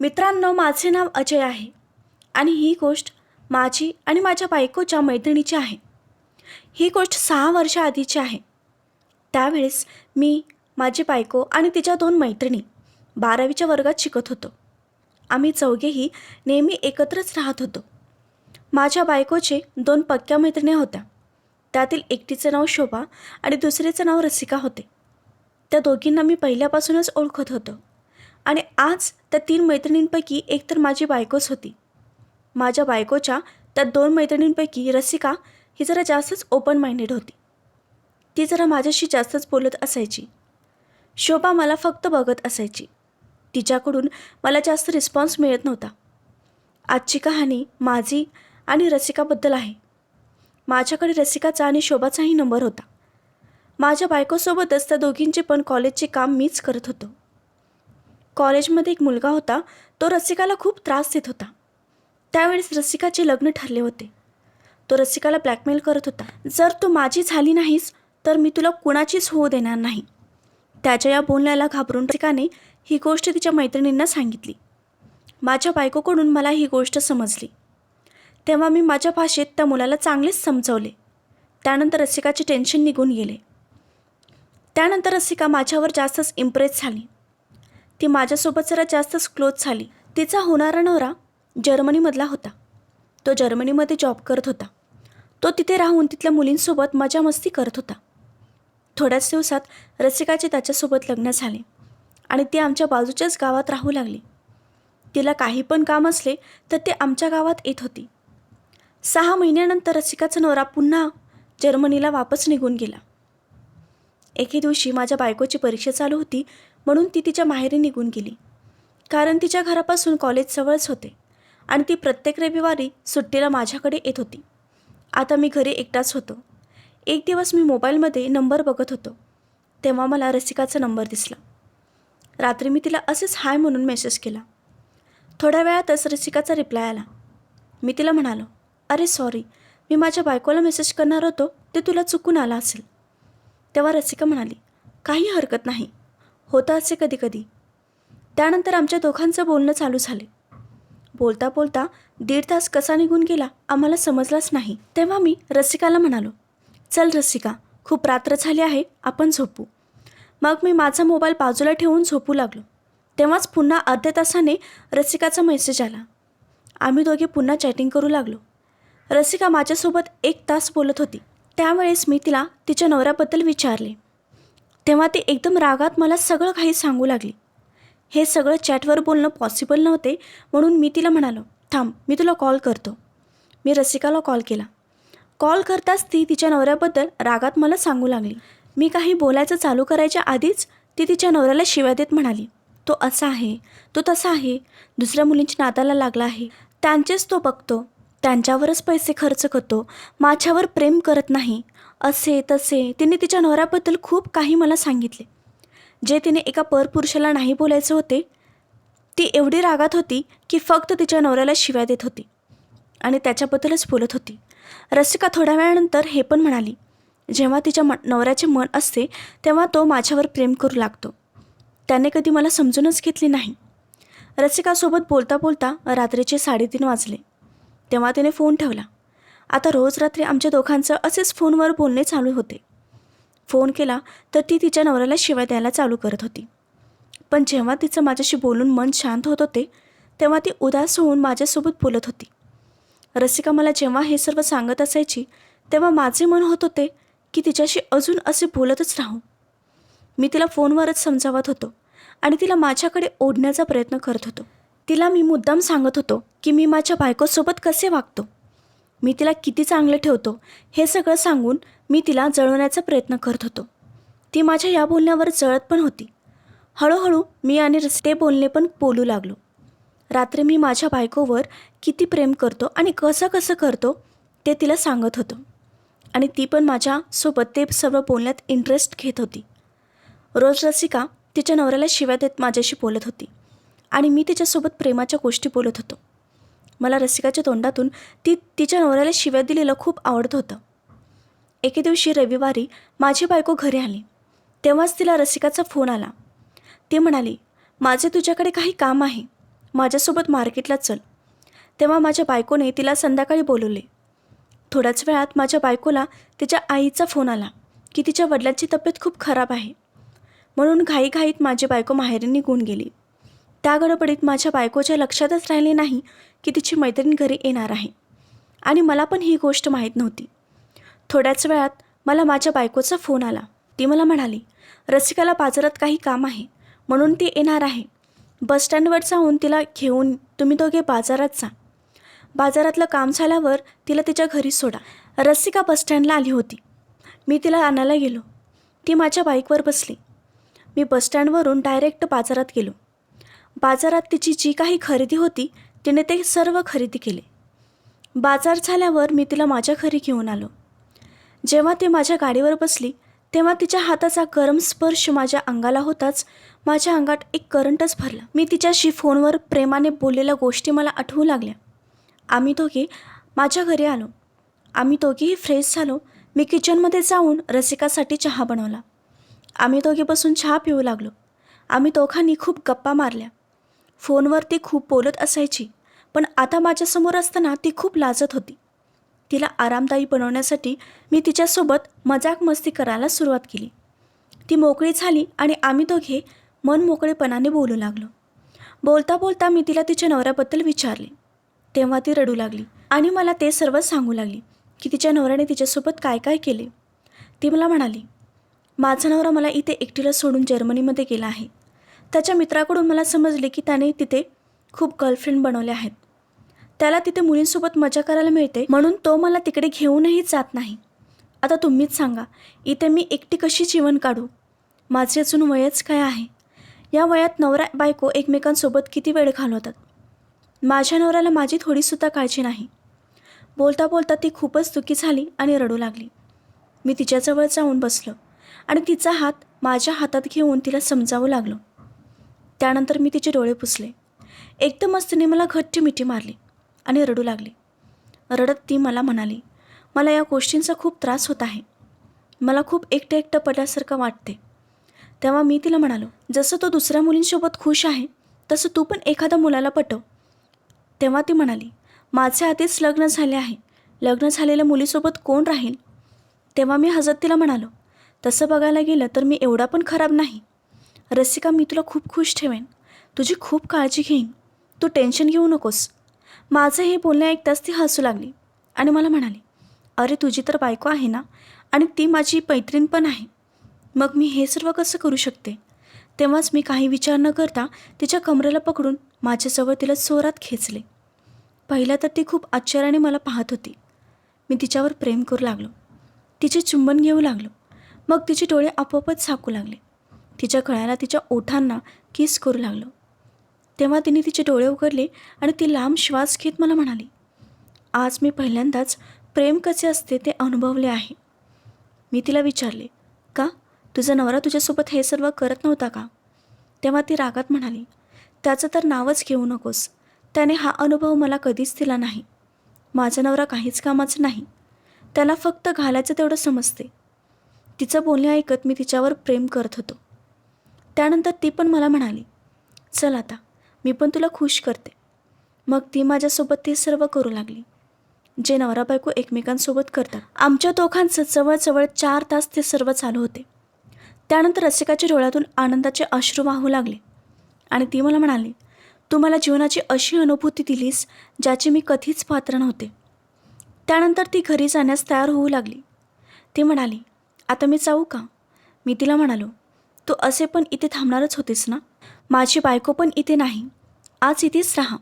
मित्रांनो माझे नाव अजय आहे आणि ही गोष्ट माझी आणि माझ्या बायकोच्या मैत्रिणीची आहे. ही गोष्ट सहा वर्षाआधीची आहे. त्यावेळेस मी माझी बायको आणि तिच्या दोन मैत्रिणी बारावीच्या वर्गात शिकत होतो. आम्ही चौघेही नेहमी एकत्रच राहत होतो. माझ्या बायकोचे दोन पक्क्या मैत्रिणी होत्या. त्यातील एकटीचं नाव शोभा आणि दुसरीचं नाव रसिका होते. त्या दोघींना मी पहिल्यापासूनच ओळखत होतो. आणि आज त्या तीन मैत्रिणींपैकी एक तर माझी बायकोच होती. माझ्या बायकोच्या त्या दोन मैत्रिणींपैकी रसिका ही जरा जास्तच ओपन माइंडेड होती. ती जरा माझ्याशी जास्तच बोलत असायची. शोभा मला फक्त बघत असायची. तिच्याकडून मला जास्त रिस्पॉन्स मिळत नव्हता. आजची कहाणी माझी आणि रसिकाबद्दल आहे. माझ्याकडे रसिकाचा आणि शोभाचाही नंबर होता. माझ्या बायकोसोबतच त्या दोघींचे पण कॉलेजचे काम मीच करत होतो. कॉलेजमध्ये एक मुलगा होता तो रसिकाला खूप त्रास देत होता. त्यावेळेस रसिकाचे लग्न ठरले होते. तो रसिकाला ब्लॅकमेल करत होता. जर तू माझी झाली नाहीस तर मी तुला कुणाचीच होऊ देणार नाही. त्याच्या या बोलण्याला घाबरून रसिकाने ही गोष्ट तिच्या मैत्रिणींना सांगितली. माझ्या बायकोकडून मला ही गोष्ट समजली. तेव्हा मी माझ्या भाषेत त्या मुलाला चांगलेच समजवले. त्यानंतर रसिकाचे टेन्शन निघून गेले. त्यानंतर रसिका माझ्यावर जास्तच इम्प्रेस झाली. ती माझ्यासोबत जरा जास्तच क्लोज झाली. तिचा होणारा नवरा जर्मनीमधला होता. तो जर्मनीमध्ये जॉब करत होता. तो तिथे राहून तिथल्या मुलींसोबत मजा मस्ती करत होता. थोड्याच दिवसात रसिकाचे त्याच्यासोबत लग्न झाले आणि ती आमच्या बाजूच्याच गावात राहू लागली. तिला काही पण काम असले तर ते आमच्या गावात येत होती. सहा महिन्यानंतर रसिकाचा नवरा पुन्हा जर्मनीला वापस निघून गेला. एके दिवशी माझ्या बायकोची परीक्षा चालू होती म्हणून ती तिच्या माहेरी निघून गेली. कारण तिच्या घरापासून कॉलेज जवळच होते आणि ती प्रत्येक रविवारी सुट्टीला माझ्याकडे येत होती. आता मी घरी एकटाच होतो. एक दिवस मी मोबाईलमध्ये नंबर बघत होतो. तेव्हा मला रसिकाचा नंबर दिसला. रात्री मी तिला असेच हाय म्हणून मेसेज केला. थोड्या वेळातच रसिकाचा रिप्लाय आला. मी तिला म्हणालो अरे सॉरी मी माझ्या बायकोला मेसेज करणार होतो ते तुला चुकून आला असेल. तेव्हा रसिका म्हणाली काही हरकत नाही. होतं असे कधी कधी. त्यानंतर आमच्या दोघांचं बोलणं चालू झाले. बोलता बोलता दीड तास कसा निघून गेला आम्हाला समजलाच नाही. तेव्हा मी रसिकाला म्हणालो चल रसिका खूप रात्र झाली आहे आपण झोपू. मग मी माझा मोबाईल बाजूला ठेवून झोपू लागलो. तेव्हाच पुन्हा अर्ध्या तासाने रसिकाचा मेसेज आला. आम्ही दोघे पुन्हा चॅटिंग करू लागलो. रसिका माझ्यासोबत एक तास बोलत होती. त्यावेळेस मी तिला तिच्या नवऱ्याबद्दल विचारले. तेव्हा ती एकदम रागात मला सगळं काही सांगू लागली. हे सगळं चॅटवर बोलणं पॉसिबल नव्हते म्हणून मी तिला म्हणालो थांब मी तुला कॉल करतो. मी रसिकाला कॉल केला. कॉल करताच ती तिच्या नवऱ्याबद्दल रागात मला सांगू लागली. मी काही बोलायचं चालू करायच्या आधीच ती तिच्या नवऱ्याला शिव्या देत म्हणाली तो असा आहे तो तसा आहे दुसऱ्या मुलींच्या नादाला लागला आहे त्यांचेच तो बघतो त्यांच्यावरच पैसे खर्च करतो माझ्यावर प्रेम करत नाही असे तसे. तिने तिच्या नवऱ्याबद्दल खूप काही मला सांगितले. जे तिने एका परपुरुषाला नाही बोलायचे होते ती एवढी रागात होती की फक्त तिच्या नवऱ्याला शिव्या देत होती आणि त्याच्याबद्दलच बोलत होती. रसिका थोड्या वेळानंतर हे पण म्हणाली जेव्हा तिच्या म नवऱ्याचे मन असते तेव्हा तो माझ्यावर प्रेम करू लागतो. त्याने कधी मला समजूनच घेतली नाही. रसिकासोबत बोलता बोलता रात्रीचे साडेतीन वाजले. तेव्हा तिने फोन ठेवला. आता रोज रात्री आमच्या दोघांचं असेच फोनवर बोलणे चालू होते. फोन केला तर ती तिच्या नवऱ्याला शिवाय द्यायला चालू करत होती. पण जेव्हा तिचं माझ्याशी बोलून मन शांत होत होते तेव्हा ती उदास होऊन माझ्यासोबत बोलत होती. रसिका मला जेव्हा हे सर्व सांगत असायची तेव्हा माझे मन होत होते की तिच्याशी अजून असे बोलतच राहू. मी तिला फोनवरच समजावत होतो आणि तिला माझ्याकडे ओढण्याचा प्रयत्न करत होतो. तिला मी मुद्दाम सांगत होतो की मी माझ्या बायकोसोबत कसे वागतो. मी तिला किती चांगले ठेवतो हे सगळं सांगून मी तिला जळवण्याचा प्रयत्न करत होतो. ती माझ्या या बोलण्यावर जळत पण होती. हळूहळू मी आणि रस्ते बोलणे पण बोलू लागलो. रात्री मी माझ्या बायकोवर किती प्रेम करतो आणि कसं कसं करतो ते तिला सांगत होतो. आणि ती पण माझ्यासोबत ते सर्व बोलण्यात इंटरेस्ट घेत होती. रोज रसिका तिच्या नवऱ्याला शिव्या देत माझ्याशी बोलत होती. आणि मी तिच्यासोबत प्रेमाच्या गोष्टी बोलत होतो. मला रसिकाच्या तोंडातून ती तिच्या नवऱ्याला शिव्या दिलेलं खूप आवडत होतं. एके दिवशी रविवारी माझी बायको घरी आली. तेव्हाच तिला रसिकाचा फोन आला. ती म्हणाली माझे तुझ्याकडे काही काम आहे. माझ्यासोबत मार्केटला चल. तेव्हा माझ्या बायकोने तिला संध्याकाळी बोलवले. थोड्याच वेळात माझ्या बायकोला तिच्या आईचा फोन आला की तिच्या वडिलांची तब्येत खूप खराब आहे. म्हणून घाईघाईत माझी बायको माहेरी निघून गेली. त्या गडबडीत माझ्या बायकोच्या लक्षातच राहिले नाही की तिची मैत्रीण घरी येणार आहे. आणि मला पण ही गोष्ट माहीत नव्हती. थोड्याच वेळात मला माझ्या बायकोचा फोन आला. ती मला म्हणाली रसिकाला बाजारात काही काम आहे म्हणून ती येणार आहे. बसस्टँडवर जाऊन तिला घेऊन तुम्ही दोघे बाजारात जा. बाजारातलं काम झाल्यावर तिला तिच्या घरी सोडा. रसिका बसस्टँडला आली होती. मी तिला आणायला गेलो. ती माझ्या बाईकवर बसली. मी बसस्टँडवरून डायरेक्ट बाजारात गेलो. बाजारात तिची जी काही खरेदी होती तिने ते सर्व खरेदी केले. बाजार झाल्यावर मी तिला माझ्या घरी घेऊन आलो. जेव्हा ती माझ्या गाडीवर बसली तेव्हा तिच्या हाताचा गरम स्पर्श माझ्या अंगाला होताच माझ्या अंगात एक करंटच भरला. मी तिच्याशी फोनवर प्रेमाने बोललेल्या गोष्टी मला आठवू लागल्या. आम्ही दोघे माझ्या घरी आलो. आम्ही दोघेही फ्रेश झालो. मी किचनमध्ये जाऊन रसिकासाठी चहा बनवला. आम्ही दोघे बसून चहा पिऊ लागलो. आम्ही दोघांनी खूप गप्पा मारल्या. फोनवर ती खूप बोलत असायची पण आता माझ्यासमोर असताना ती खूप लाजत होती. तिला आरामदायी बनवण्यासाठी मी तिच्यासोबत मजाक मस्ती करायला सुरुवात केली. ती मोकळी झाली आणि आम्ही दोघे मन मोकळेपणाने बोलू लागलो. बोलता बोलता मी तिला तिच्या नवऱ्याबद्दल विचारले. तेव्हा ती रडू लागली आणि मला ते सर्व सांगू लागली की तिच्या नवऱ्याने तिच्यासोबत काय काय केले. ती मला म्हणाली माझा नवरा मला इथे एकटीला सोडून जर्मनीमध्ये गेला आहे. त्याच्या मित्राकडून मला समजले की त्याने तिथे खूप गर्लफ्रेंड बनवले आहेत. त्याला तिथे मुलींसोबत मजा करायला मिळते म्हणून तो मला तिकडे घेऊनही जात नाही. आता तुम्हीच सांगा इथे मी एकटी कशी जीवन काढू? माझे अजून वयच काय आहे? या वयात नवरा बायको एकमेकांसोबत किती वेळ घालवतात? माझ्या नवऱ्याला माझी थोडीसुद्धा काळजी नाही. बोलता बोलता ती खूपच दुःखी झाली आणि रडू लागली. मी तिच्याजवळ जाऊन बसलो आणि तिचा हात माझ्या हातात घेऊन तिला समजावू लागलो. त्यानंतर मी तिचे डोळे पुसले. एकदमच तिने मला घट्टी मिठी मारली आणि रडू लागली. रडत ती मला म्हणाली मला या गोष्टींचा खूप त्रास होत आहे. मला खूप एकटं एकटं पडल्यासारखं वाटते. तेव्हा मी तिला म्हणालो जसं तो दुसऱ्या मुलींसोबत खुश आहे तसं तू पण एखाद्या मुलाला पटव. तेव्हा ती म्हणाली माझे आधीच लग्न झाले आहे. लग्न झालेल्या मुलीसोबत कोण राहील? तेव्हा मी हजत तिला म्हणालो तसं बघायला गेलं तर मी एवढा पण खराब नाही. रसिका मी तुला खूप खुश ठेवेन. तुझी खूप काळजी घेईन. तू टेन्शन घेऊ नकोस. माझं हे बोलणे ऐकताच ती हसू लागली आणि मला म्हणाली अरे तुझी तर बायको आहे ना? आणि ती माझी मैत्रीण पण आहे. मग मी हे सर्व कसं करू शकते? तेव्हाच मी काही विचार न करता तिच्या कमरेला पकडून माझ्याजवळ तिला जोरात खेचले. पहिला तर ती खूप आश्चर्याने मला पाहत होती. मी तिच्यावर प्रेम करू लागलो. तिचे चुंबन घेऊ लागलो. मग तिचे डोळे आपोआपच झाकू लागले. तिच्या कळ्याला तिच्या ओठांना किस करू लागलो. तेव्हा तिने तिचे डोळे उघडले आणि ती लांब श्वास घेत मला म्हणाली आज मी पहिल्यांदाच प्रेम कसे असते ते अनुभवले आहे. मी तिला विचारले का? तुझा नवरा तुझ्यासोबत हे सर्व करत नव्हता का? तेव्हा ती रागात म्हणाली त्याचं तर नावच घेऊ नकोस. त्याने हा अनुभव मला कधीच दिला नाही. माझा नवरा काहीच कामाचं नाही. त्याला फक्त घालायचं तेवढं समजते. तिचं बोलणे ऐकत मी तिच्यावर प्रेम करत होतो. त्यानंतर ती पण मला म्हणाली चल आता मी पण तुला खुश करते. मग ती माझ्यासोबत ते सर्व करू लागली. जे नवरा बायको एकमेकांसोबत करतात. आमच्या दोघांचं जवळजवळ चार तास ते सर्व चालू होते. त्यानंतर रसिकाच्या डोळ्यातून आनंदाचे अश्रू वाहू लागले. आणि ती मला म्हणाली तू मला जीवनाची अशी अनुभूती दिलीस ज्याची मी कधीच पात्र नव्हते. त्यानंतर ती घरी जाण्यास तयार होऊ लागली. ती म्हणाली आता मी जाऊ का? मी तिला म्हणालो तू असे पण इथे थांबणारच होतीस ना? माझी बायको पण इथे नाही. आज इथेच राहा.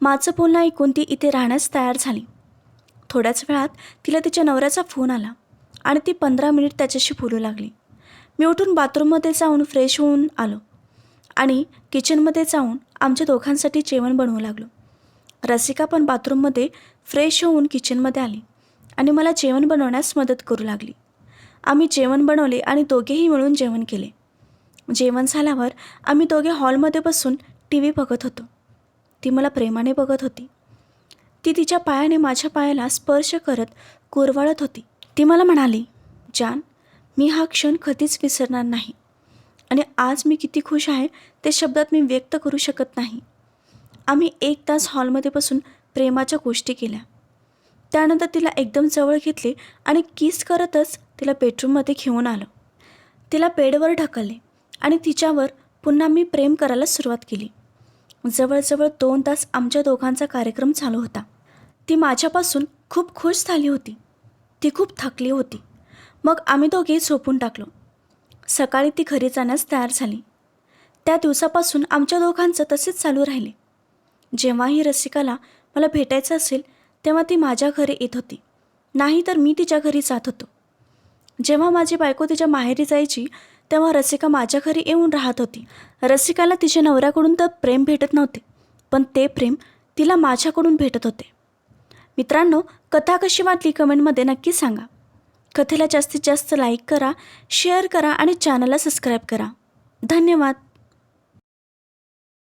माझं बोलणं ऐकून ती इथे राहण्यास तयार झाली. थोड्याच वेळात तिला तिच्या नवऱ्याचा फोन आला आणि ती पंधरा मिनिट त्याच्याशी बोलू लागली. मी उठून बाथरूममध्ये जाऊन फ्रेश होऊन आलो आणि किचनमध्ये जाऊन आमच्या दोघांसाठी जेवण बनवू लागलो. रसिका पण बाथरूममध्ये फ्रेश होऊन किचनमध्ये आली आणि मला जेवण बनवण्यास मदत करू लागली. आम्ही जेवण बनवले आणि दोघेही मिळून जेवण केले. जेवण झाल्यावर आम्ही दोघे हॉलमध्ये बसून टी व्ही बघत होतो. ती मला प्रेमाने बघत होती. ती तिच्या पायाने माझ्या पायाला स्पर्श करत कुरवाळत होती. ती मला म्हणाली जान मी हा क्षण कधीच विसरणार नाही. आणि आज मी किती खुश आहे ते शब्दात मी व्यक्त करू शकत नाही. आम्ही एक तास हॉलमध्ये बसून प्रेमाच्या गोष्टी केल्या. त्यानंतर तिला एकदम जवळ घेतले आणि किस करतच तिला बेडरूममध्ये घेऊन आलो. तिला बेडवर ढकलले. आणि तिच्यावर पुन्हा मी प्रेम करायला सुरुवात केली. जवळजवळ दोन तास आमच्या दोघांचा कार्यक्रम चालू होता. ती माझ्यापासून खूप खुश झाली होती. ती खूप थकली होती. मग आम्ही दोघे झोपून टाकलो. सकाळी ती घरी जाण्यास तयार झाली. त्या दिवसापासून आमच्या दोघांचं तसेच चालू राहिले. जेव्हाही रसिकाला मला भेटायचं असेल तेव्हा ती माझ्या घरी येत होती. नाही तर मी तिच्या घरी जात होतो. जेव्हा माझी बायको तिच्या माहेरी जायची तेव्हा रसिका माझ्या घरी येऊन राहत होती. रसिकाला तिच्या नवऱ्याकडून तर प्रेम भेटत नव्हते पण ते प्रेम तिला माझ्याकडून भेटत होते. मित्रांनो कथा कशी वाटली कमेंटमध्ये नक्की सांगा. कथेला जास्तीत जास्त लाईक करा शेअर करा आणि चॅनलला सबस्क्राईब करा. धन्यवाद.